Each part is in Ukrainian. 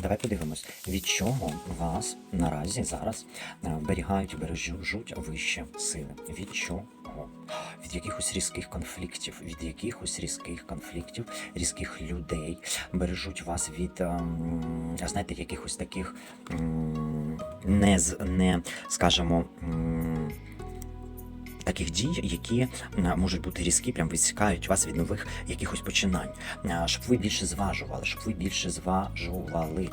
Давай подивимось, від чого вас наразі зараз е, берігають, бережуть вищі сили. Від чого? Від якихось різких конфліктів, від якихось різких конфліктів, різких людей бережуть вас від, ем, знаєте, якихось таких не, не скажімо, таких дій, які можуть бути різкі, прям відсікають вас від нових якихось починань, щоб ви більше зважували, щоб ви більше зважували,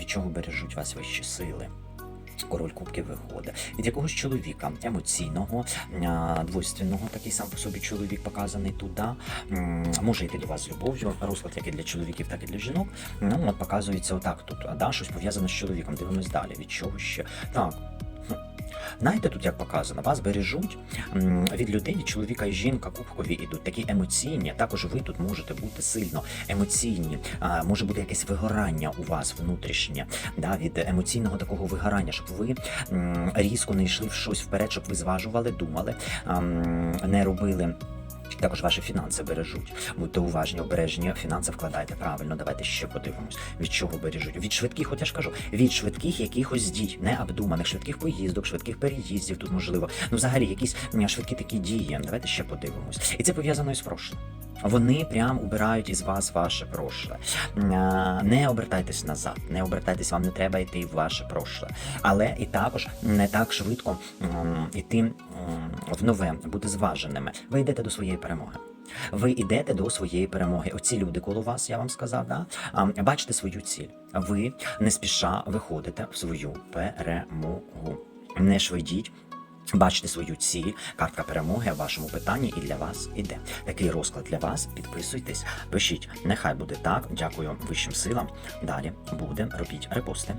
від чого бережуть вас вищі сили. Король кубків виходить від якогось чоловіка емоційного, а, двойственного, такий сам по собі чоловік показаний туди. Може йти до вас з любов'ю. Розклад як і для чоловіків, так і для жінок. Ну от показується отак тут. а, Да, щось пов'язане з чоловіком. Дивимось далі. Від чого ще так. Знаєте, тут як показано, вас бережуть від людей, чоловіка і жінка кубкові ідуть такі емоційні. Також ви тут можете бути сильно емоційні. Може бути якесь вигорання у вас внутрішнє, да, від емоційного такого вигорання, щоб ви різко не йшли в щось вперед, щоб ви зважували, думали, не робили. Також ваші фінанси бережуть. Будьте уважні, обережні, фінанси вкладайте правильно. Давайте ще подивимось, від чого бережуть. Від швидких, от я ж кажу, від швидких якихось дій, необдуманих, швидких поїздок, швидких переїздів тут можливо. Ну, взагалі, якісь швидкі такі дії. Давайте ще подивимось. І це пов'язано із прошлим. Вони прям убирають із вас ваше прошле. Не обертайтесь назад, не обертайтесь, вам не треба йти в ваше прошле. Але і також не так швидко м, в нове, бути зваженими. Ви йдете до своєї перемоги. Ви йдете до своєї перемоги. Оці люди коло вас, я вам сказав, да? бачите свою ціль. Ви не спіша виходите в свою перемогу. Не швидіть. Бачите свою ціль, картка перемоги в вашому питанні і для вас іде. Такий розклад для вас. Підписуйтесь, пишіть. Нехай буде так. Дякую вищим силам. Далі буде. Робіть репости.